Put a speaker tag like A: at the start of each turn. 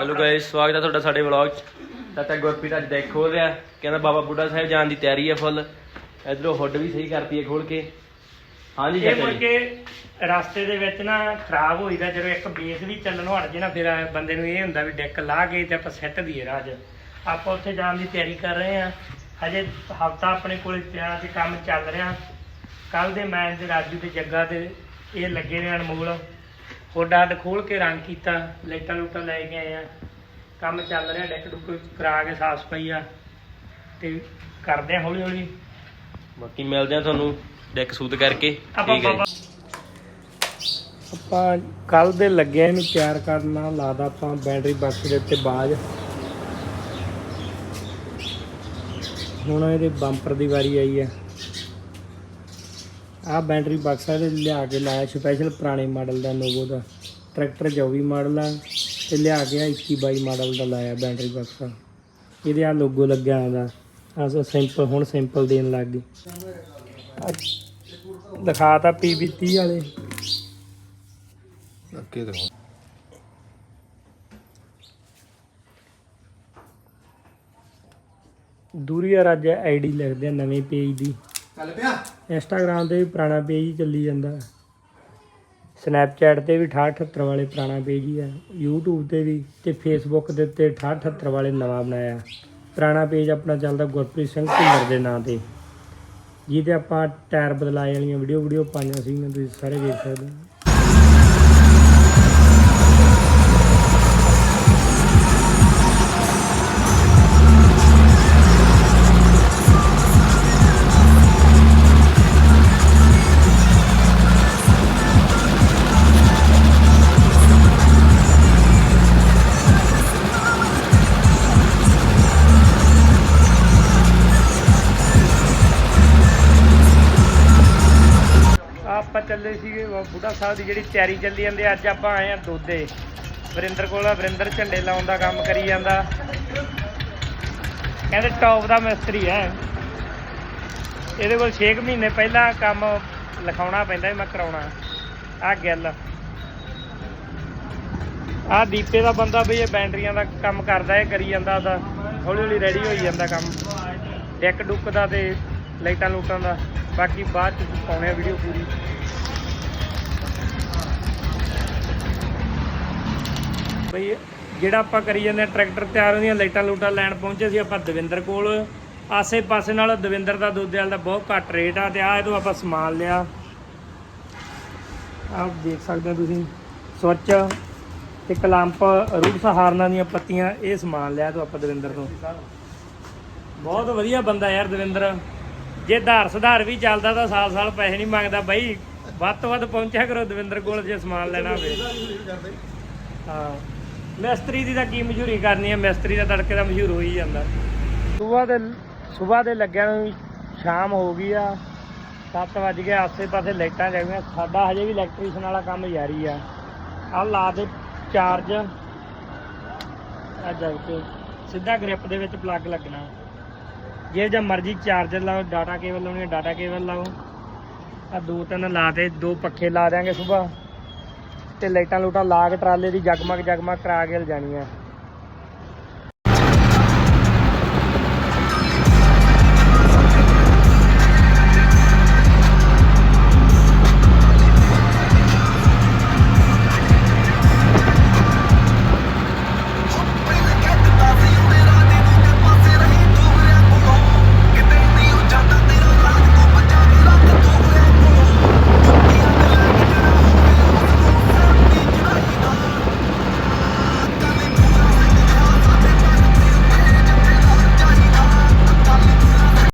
A: Hello guys ਸਵਾਗਤ ਹੈ ਤੁਹਾਡਾ ਸਾਡੇ ਵਲੌਗ 'ਚ। ਚਾਚਾ ਗੁਰਪ੍ਰੀਤ ਅੱਜ ਦੇਖ ਖੋਲ ਰਿਹਾ। ਕਹਿੰਦਾ ਬਾਬਾ ਬੁੱਢਾ ਸਾਹਿਬ ਜਾਣ ਦੀ ਤਿਆਰੀ ਹੈ ਫੁੱਲ ਇਧਰੋਂ ਹੁੱਡ ਵੀ ਸਹੀ ਕਰਤੀ ਹੈ ਖੋਲ ਕੇ। ਹਾਂਜੀ
B: ਇਹ ਮੁੜ ਕੇ ਰਸਤੇ ਦੇ ਵਿੱਚ ਨਾ ਖਰਾਬ ਹੋਈਦਾ ਜਦੋਂ ਇੱਕ ਬੇਸ ਵੀ ਚੱਲਣੋਂ ਹਟ ਜੇ ਨਾ ਫਿਰ ਬੰਦੇ ਨੂੰ ਇਹ ਹੁੰਦਾ ਵੀ ਡੈਕ ਲਾ ਕੇ ਤੇ ਆਪਾਂ ਸੈੱਟ ਦੀਏ ਰਾਜ ਆਪਾਂ ਉੱਥੇ ਜਾਣ ਦੀ ਤਿਆਰੀ ਕਰ ਰਹੇ ਆ ਹਜੇ ਹਫਤਾ ਆਪਣੇ ਕੋਲ ਪਿਆ ਤੇ ਕੰਮ ਚੱਲ ਰਿਹਾ। ਕੱਲ ਦੇ ਮੈਂ ਤੇ ਰਾਜੂ ਤੇ ਜੱਗਾ ਤੇ ਇਹ ਲੱਗੇ ਨੇ ਅਨਮੋਲ ਹੋਡਾ ਅੱਡ ਖੋਲ ਕੇ ਰੰਗ ਕੀਤਾ ਲਾਈਟਾਂ ਲੂਟਾਂ ਲੈ ਕੇ ਆਏ ਆ। ਕੰਮ ਚੱਲ ਰਿਹਾ ਡੈਕ ਡੁੱਕ ਕਰਾ ਕੇ ਸਾਫ਼ ਸਫ਼ਾਈ ਆ ਤੇ ਕਰਦੇ ਆ ਹੌਲੀ ਹੌਲੀ
A: ਬਾਕੀ ਮਿਲਦੇ ਆ ਤੁਹਾਨੂੰ ਡੈਕ ਸੂਤ ਕਰਕੇ।
B: ਆਪਾਂ
A: ਠੀਕ ਹੈ।
B: ਆਪਾਂ ਕੱਲ ਦੇ ਲੱਗੇ ਇਹਨੂੰ ਤਿਆਰ ਕਰਨਾ ਲਾਦਾ ਆਪਾਂ ਬੈਟਰੀ ਬਾਕਸ ਦੇ ਉੱਤੇ ਬਾਜ। ਹੁਣ ਇਹਦੇ ਬੰਪਰ ਦੀ ਵਾਰੀ ਆਈ ਹੈ ਆਹ ਬੈਟਰੀ ਬਾਕਸ ਇਹਦੇ ਲਿਆ ਕੇ ਲਾਇਆ ਸਪੈਸ਼ਲ ਪੁਰਾਣੇ ਮਾਡਲ ਦਾ ਨੋਵੋ ਦਾ। ਟਰੈਕਟਰ 24 ਮਾਡਲ ਆ ਤੇ ਲਿਆ ਕੇ ਆ 21 22 ਮਾਡਲ ਦਾ ਲਾਇਆ ਬੈਟਰੀ ਬਾਕਸ ਇਹਦੇ ਆ ਲੋਗੋ ਲੱਗਿਆ ਆਂਦਾ ਆਹ ਸਿੰਪਲ ਹੁਣ ਸਿੰਪਲ ਦੇਣ ਲੱਗ ਗਏ। ਦਿਖਾਤਾ ਪੀਬੀ 30 ਵਾਲੇ।
C: ਅੱਗੇ ਦੇਖੋ
B: ਦੂਰੀ ਅੱਜ ਆਈਡੀ ਲਿਖਦੇ ਆ ਨਵੇਂ ਪੇਜ ਦੀ।
C: ਚੱਲ ਪਿਆ?
B: ਇੰਸਟਾਗ੍ਰam ਤੇ ਵੀ ਪੁਰਾਣਾ ਪੇਜ ਹੀ ਚੱਲੀ ਜਾਂਦਾ। ਸਨੈਪਚੈਟ ਤੇ ਵੀ 6878 ਵਾਲੇ ਪੁਰਾਣਾ ਪੇਜ ਹੀ ਆ। YouTube ਤੇ ਵੀ ਤੇ Facebook ਦੇ ਉੱਤੇ 6878 ਵਾਲੇ ਨਵਾਂ ਬਣਾਇਆ। ਪੁਰਾਣਾ ਪੇਜ ਆਪਣਾ ਚੱਲਦਾ ਗੁਰਪ੍ਰੀਤ ਸਿੰਘ ਭੁੱਲਰ ਦੇ ਨਾਂ ਤੇ। ਜਿਹਦੇ ਆਪਾਂ ਟਾਇਰ ਬਦਲਾਏ ਵਾਲੀਆਂ ਵੀਡੀਓ ਵੀਡੀਓ ਪਾਈਆਂ ਸੀਗੀਆਂ ਤੁਸੀਂ ਸਾਰੇ ਦੇਖ ਸਕਦੇ ਹੋ। ਬੁੱਢਾ ਸਾਹਿਬ ਦੀ ਜਿਹੜੀ ਤਿਆਰੀ ਚੱਲੀ ਜਾਂਦੀ ਆ, ਅੱਜ ਆਪਾਂ ਆਏ ਆ ਦੋਦੇ ਵਰਿੰਦਰ ਕੋਲ ਆ, ਵਰਿੰਦਰ ਝੰਡੇ ਲਾਉਣ ਦਾ ਕੰਮ ਕਰੀ ਜਾਂਦਾ। ਕਹਿੰਦੇ ਟੌਪ ਦਾ ਮਿਸਤਰੀ ਹੈ। ਇਹਦੇ ਕੋਲ 6 ਮਹੀਨੇ ਪਹਿਲਾਂ ਕੰਮ ਲਿਖਾਉਣਾ ਪੈਂਦਾ ਮੈਂ ਕਰਾਉਣਾ। ਆ ਗੱਲ। ਆ ਦੀਪੇ ਦਾ ਬੰਦਾ ਬਈ ਇਹ ਬੈਟਰੀਆਂ ਦਾ ਕੰਮ ਕਰਦਾ ਇਹ ਕਰੀ ਜਾਂਦਾ ਉਹਦਾ ਹੌਲੀ ਹੌਲੀ ਰੈਡੀ ਹੋਈ ਜਾਂਦਾ ਕੰਮ। ਡੈਕ ਡੁੱਕ ਦਾ ਤੇ ਲਾਈਟਾਂ ਲੂਟਾਂ ਦਾ। ਬਾਕੀ ਬਾਅਦ ਚ ਪਾਉਣੇ ਆ ਵੀਡੀਓ ਪੂਰੀ। ਬਈ, ਜਿਹੜਾ ਆਪਾਂ ਕਰੀ ਜਾਂਦੇ ਆ ਟਰੈਕਟਰ ਤਿਆਰ ਹੁੰਦੀਆਂ, ਲਾਈਟਾਂ ਲੂਟਾਂ ਲੈਣ ਪਹੁੰਚੇ ਸੀ ਆਪਾਂ ਦਵਿੰਦਰ ਕੋਲ। ਆਸੇ ਪਾਸੇ ਨਾਲ ਦਵਿੰਦਰ ਦਾ ਦੁੱਧ ਵਾਲ ਦਾ ਬਹੁਤ ਘੱਟ ਰੇਟ ਆ ਤੇ ਆ ਇਹਦੋਂ ਆਪਾਂ ਸਮਾਨ ਲਿਆ। ਆਪ ਦੇਖ ਸਕਦੇ ਹੋ ਤੁਸੀਂ ਸੁੱਚ ਤੇ ਕਲੰਪ ਰੂਪ ਸਹਾਰਨਾ ਦੀਆਂ ਪੱਤੀਆਂ, ਇਹ ਸਮਾਨ ਲਿਆ ਤੋਂ ਆਪਾਂ ਦਵਿੰਦਰ ਤੋਂ। ਬਹੁਤ ਵਧੀਆ ਬੰਦਾ ਯਾਰ ਦਵਿੰਦਰ। ਜੇ ਧਾਰ ਸੁਧਾਰ ਵੀ ਚੱਲਦਾ ਤਾਂ ਸਾਲ ਸਾਲ ਪੈਸੇ ਨਹੀਂ ਮੰਗਦਾ ਬਾਈ। ਵੱਧ ਤੋਂ ਵੱਧ ਪਹੁੰਚਿਆ ਕਰੋ ਦਵਿੰਦਰ ਕੋਲ ਜੇ ਸਮਾਨ ਲੈਣਾ ਹੋਵੇ। ਹਾਂ। ਮਿਸਤਰੀ ਦੀ ਤਾਂ ਕੀ ਮਸ਼ਹੂਰੀ ਕਰਨੀ ਹੈ ਮਿਸਤਰੀ ਦਾ ਤੜਕੇ ਦਾ ਮਸ਼ਹੂਰ ਹੋ ਹੀ ਜਾਂਦਾ। ਸਵੇਰ ਦੇ ਸਵੇਰ ਦੇ ਲੱਗਿਆ ਨੂੰ ਸ਼ਾਮ ਹੋ ਗਈ ਆ। 7 ਵਜ ਗਏ ਆਸੇ ਪਾਸੇ ਲਾਈਟਾਂ ਜਗੀਆਂ ਸਾਡਾ ਹਜੇ ਵੀ ਇਲੈਕਟ੍ਰੀਸ਼ਨ ਵਾਲਾ ਕੰਮ ਜਾਰੀ ਆ। ਆ ਲਾ ਦੇ ਚਾਰਜ ਆ ਜਗ ਕੇ ਸਿੱਧਾ ਗ੍ਰਿਪ ਦੇ ਵਿੱਚ ਪਲੱਗ ਲੱਗਣਾ। ਜੇ ਜਾਂ ਮਰਜ਼ੀ ਚਾਰਜਰ ਲਾਓ ਡਾਟਾ ਕੇਬਲ ਲਾਉਣੀ ਹੈ ਡਾਟਾ ਕੇਬਲ ਲਾਓ। ਆ ਦੋ ਤਿੰਨ ਲਾ ਦੇ ਦੋ ਪੱਖੇ ਲਾ ਦਿਆਂਗੇ ਸਵੇਰ। ਤੇ ਲਾਈਟਾਂ ਲੂਟਾਂ ਲਾ ਕੇ ਟਰਾਲੇ ਦੀ ਜਗਮਗ ਜਗਮਗ ਕਰਾ ਕੇ ਲਿਜਾਣੀ ਆ